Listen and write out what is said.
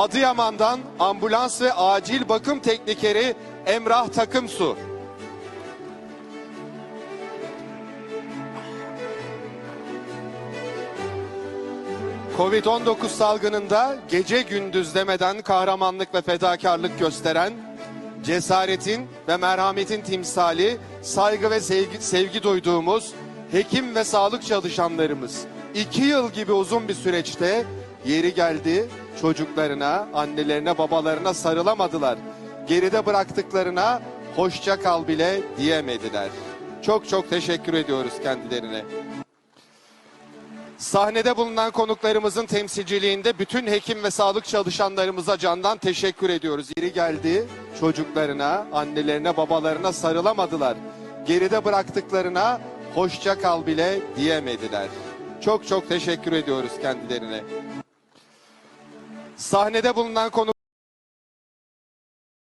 Adıyaman'dan ambulans ve acil bakım teknikeri Emrah Takımsu. Covid-19 salgınında gece gündüz demeden kahramanlık ve fedakarlık gösteren, cesaretin ve merhametin timsali, saygı ve sevgi, sevgi duyduğumuz hekim ve sağlık çalışanlarımız iki yıl gibi uzun bir süreçte yeri geldi çocuklarına, annelerine, babalarına sarılamadılar. Geride bıraktıklarına hoşça kal bile diyemediler. Çok çok teşekkür ediyoruz kendilerine. Sahnede bulunan konuklarımızın temsilciliğinde bütün hekim ve sağlık çalışanlarımıza candan teşekkür ediyoruz. Yeri geldi çocuklarına, annelerine, babalarına sarılamadılar. Geride bıraktıklarına hoşça kal bile diyemediler. Çok çok teşekkür ediyoruz kendilerine. Sahnede bulunan konuk